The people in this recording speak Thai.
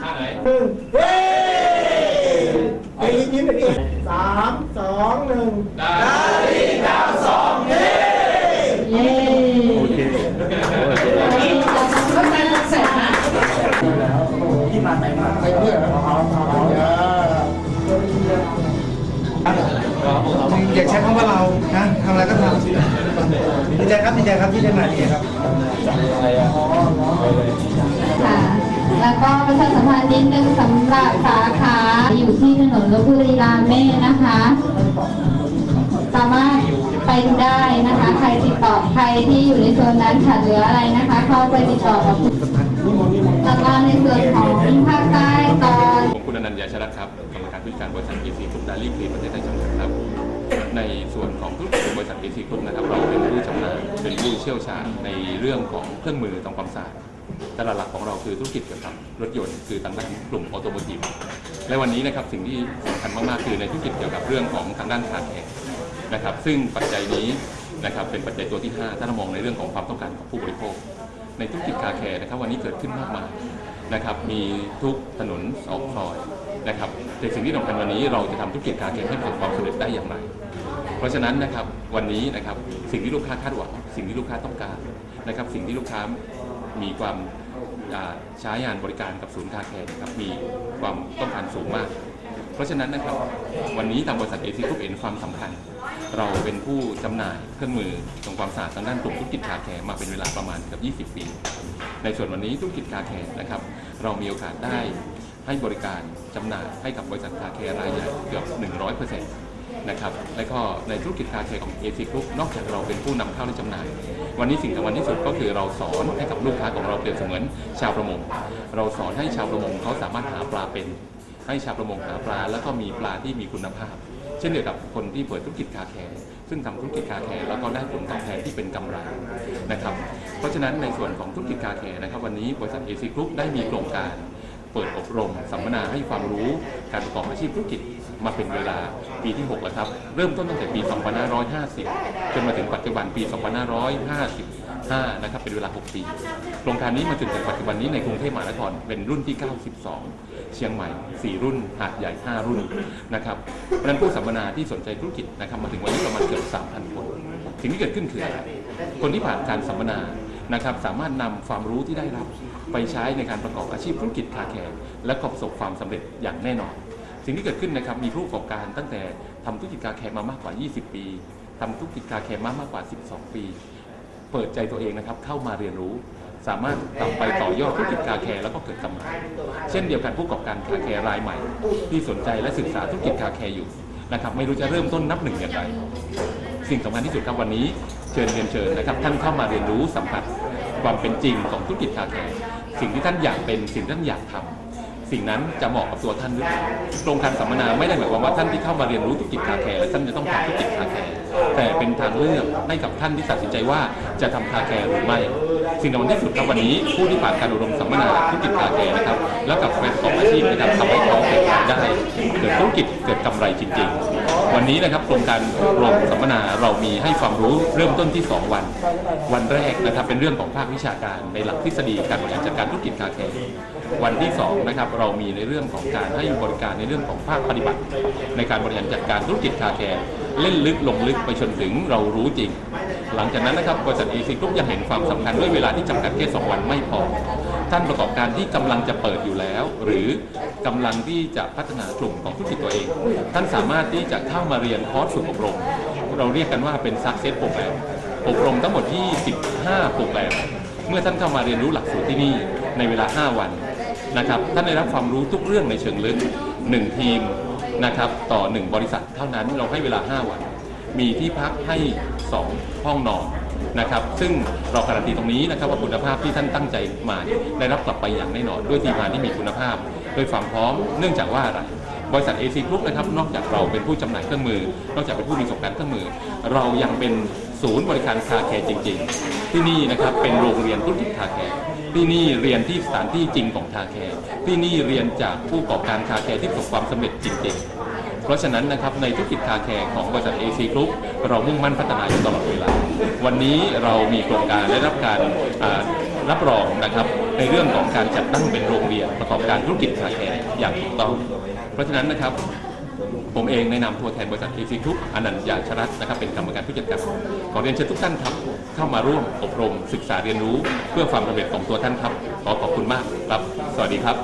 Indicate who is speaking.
Speaker 1: ท่าไหน
Speaker 2: หนึ่งเฮ้ยไอ้ยิ้มไปดิสามสองหนึ่ง
Speaker 1: ได้
Speaker 3: เย้
Speaker 4: โอเค
Speaker 3: นี่เราก็ไปเสร็จนะ
Speaker 2: ที่มาไหนมาไปเพื่อนเอาเอาเอาอย่าใช้คำว่าเรานะทำอะไรก็ทำดีใจครับดีใจครับที่ได้มาดีครับ
Speaker 3: ค่ะ แล้วก็ประชาสัมพันธ์นิดนึงสำหรับสาขาอยู่ที่ถนนลบบุรีรามเม่นะคะ สามารถไปได้นะคะ ใครติดต่อใครที่อยู่ในโซนนั้นขาดเหลืออะไรนะคะ เข้าไปติดต่อกับแล้วก็ในส่วนของภาคใต้ตอน
Speaker 1: ผมคุณอนันต์ยาชรัตน์ครับกรรมการผู้จัดการบริษัทเอซีกรุ๊ปดารี่คลีประเทศไทยจำกัดครับ ในส่วนของธุรกิจบริษัทเอซีกรุ๊ปนะครับเราเป็นผู้ชำนาญเป็นผู้เชี่ยวชาญในเรื่องของเครื่องมือทำความสะอาด แต่หลักของเราคือธุรกิจเกี่ยวกับรถยนต์คือทางด้านกลุ่มออโตโมทีฟและวันนี้นะครับสิ่งที่สำคัญมากๆคือในธุรกิจเกี่ยวกับเรื่องของทางด้านคาร์แคร์นะครับซึ่งปัจจัยนี้นะครับเป็นปัจจัยตัวที่ 5 ถ้าเรามองในเรื่องของความต้องการของผู้บริโภค ในธุรกิจคาร์แคร์นะครับวันนี้เกิดขึ้นมากมายนะครับมีทุกถนนออกซอยนะครับแต่สิ่งที่สำคัญวันนี้เราจะทำธุรกิจคาร์แคร์ให้ประสบความสำเร็จได้อย่างไร เพราะฉะนั้นนะครับวันนี้นะครับสิ่งที่ลูกค้าคาดหวังสิ่งที่ลูกค้าต้องการนะครับสิ่งที่ลูกค้า มีความใช้งานบริการกับศูนย์คาแคร์นะครับมีความต้องการสูงมาก เพราะฉะนั้นนะครับวันนี้ทางบริษัทเอซีกรุ๊ปเห็นความสำคัญ เราเป็นผู้จำหน่ายเครื่องมือทำความสะอาดทางด้านกลุ่มธุรกิจคาแคร์มาเป็นเวลาประมาณเกือบ20 ปี ในส่วนวันนี้ธุรกิจคาแคร์นะครับเรามีโอกาสได้ให้บริการจำหน่ายให้กับบริษัทคาแคร์รายใหญ่เกือบ 100% นะครับและก็ในธุรกิจคาแคร์ของ AC Group นอกจากเราเป็นผู้นำเข้าและจำหน่าย วันนี้สิ่งสำคัญที่สุดก็คือเราสอนให้กับลูกค้าของเราเปรียบเสมือนชาวประมง เราสอนให้ชาวประมงเขาสามารถหาปลาเป็น ให้ชาวประมงหาปลา แล้วก็มีปลาที่มีคุณภาพ เช่นเดียวกับคนที่เปิดธุรกิจคาแคร์ซึ่งทำธุรกิจคาแคร์แล้วก็ได้ผลตอบแทนที่เป็นกำไรนะครับเพราะฉะนั้นในส่วนของธุรกิจคาแคร์นะครับ วันนี้บริษัทเอซีกรุ๊ปได้มีโครงการ เปิดอบรมสัมมนาให้ความรู้การประกอบอาชีพธุรกิจ มาเป็นเวลาปีที่6แล้วครับ เริ่มต้นตั้งแต่ปี 2550 จนมาถึงปัจจุบันปี 2555 นะครับ เป็นเวลา 6 ปี โครงการนี้มาถึงถึงปัจจุบันนี้ในกรุงเทพมหานครเป็นรุ่นที่ 92 เชียงใหม่ 4 รุ่น หาดใหญ่ 5 รุ่น นะครับเพราะนั้นผู้สัมมนาที่สนใจธุรกิจนะครับ มาถึงวันนี้ประมาณเกือบ 3,000 คน สิ่งที่เกิดขึ้นคืออะไร คนที่ผ่านการสัมมนานะครับสามารถนำความรู้ที่ได้รับไปใช้ในการประกอบอาชีพธุรกิจคาแคร์และประสบความสำเร็จอย่างแน่นอน สิ่งที่เกิดขึ้นนะครับมีผู้ประกอบการตั้งแต่ทำธุรกิจคาแคร์มามากกว่า 20 ปีทำธุรกิจคาแคร์มามากกว่า 12 ปี เปิดใจตัวเองนะครับเข้ามาเรียนรู้ สามารถนำไปต่อยอดธุรกิจคาแคร์แล้วก็เกิดกำไรเช่นเดียวกันผู้ประกอบการคาแคร์รายใหม่ ที่สนใจและศึกษาธุรกิจคาแคร์อยู่นะครับไม่รู้จะเริ่มต้นนับหนึ่งอย่างไรสิ่งสำคัญที่สุดครับวันนี้เชิญเรียนเชิญนะครับท่านเข้ามาเรียนรู้สัมผัสความเป็นจริงของธุรกิจคาแคร์สิ่งที่ท่านอยากเป็นสิ่งที่ท่านอยากทำ สิ่งนั้นจะเหมาะกับตัวท่านหรือเปล่าโครงการสัมมนาไม่ได้หมายความว่าท่านที่เข้ามาเรียนรู้ธุรกิจคาแคร์และท่านจะต้องทำธุรกิจคาแคร์แต่เป็นทางเลือกให้กับท่านที่ตัดสินใจว่าจะทำคาแคร์หรือไม่ สิ่งสำคัญที่สุดครับวันนี้ ผู้ที่ผ่านการอบรมสัมมนาธุรกิจคาแคร์นะครับ แล้วกับไปประกอบอาชีพนะครับทำให้เขาเกิดรายได้เกิดธุรกิจเกิดกำไรจริง ๆ วันนี้นะครับโครงการอบรมสัมมนาเรามีให้ความรู้เริ่มต้นที่ 2 วัน วันแรกนะครับเป็นเรื่องของภาควิชาการในหลักทฤษฎีการบริหารจัดการธุรกิจคาแคร์วันที่2นะครับเรามีในเรื่องของการให้บริการในเรื่องของภาคปฏิบัติ ในการบริหารจัดการธุรกิจคาแคร์เล่นลึกลงลึกไปจนถึงเรารู้จริง หลังจากนั้นนะครับบริษัทเอซีกรุ๊ปยังเห็นความสำคัญด้วยเวลาที่จำกัดแค่2วันไม่พอ ท่านประกอบการที่กำลังจะเปิดอยู่แล้ว หรือกำลังที่จะพัฒนากลุ่มของธุรกิจตัวเอง ท่านสามารถที่จะเข้ามาเรียนคอร์สฝึกอบรม เราเรียกกันว่าเป็น Success Program อบรมทั้งหมดที่ 15 โปรแกรม เมื่อท่านเข้ามาเรียนรู้หลักสูตรที่นี่ในเวลา 5 วันนะครับ ท่านได้รับความรู้ทุกเรื่องในเชิงลึก 1 ทีมนะครับต่อ 1 บริษัทเท่านั้นเราให้เวลา 5 วัน มีที่พักให้ 2 ห้องนอนนะครับ ซึ่งเราการันตีตรงนี้นะครับว่าคุณภาพที่ท่านตั้งใจมาเนี่ยได้รับกลับไปอย่างแน่นอน ด้วยทีมงานที่มีคุณภาพด้วยความพร้อมเนื่องจากว่าอะไรบริษัท AC Group นะครับนอกจากเราเป็นผู้จำหน่ายเครื่องมือ นอกจากเป็นผู้มีประสบการณ์เครื่องมือ เรายังเป็นศูนย์บริการคาแคร์จริง ๆ ที่นี่นะครับเป็นโรงเรียนธุรกิจคาแคร์ที่นี่เรียนที่สถานที่จริงของคาแคร์ที่นี่เรียนจากผู้ประกอบการคาแคร์ที่ประสบความสำเร็จจริง ๆ เพราะฉะนั้นนะครับในธุรกิจคาแคร์ของบริษัท AC Group เรามุ่งมั่นพัฒนาอยู่ตลอดเวลา วันนี้เรามีโครงการได้รับการรับรองนะครับในเรื่องของการจัดตั้งเป็นโรงเรียนประกอบการธุรกิจคาแคร์อย่างถูกต้อง เพราะฉะนั้นนะครับผมเองในนามตัวแทนบริษัทเอซีทุกอนันต์ยาชรัตน์นะครับเป็นกรรมการผู้จัดการขอเรียนเชิญทุกท่านครับ เข้ามาร่วมอบรมศึกษาเรียนรู้ เพื่อความสำเร็จของตัวท่านครับ ขอขอบคุณมากครับ สวัสดีครับ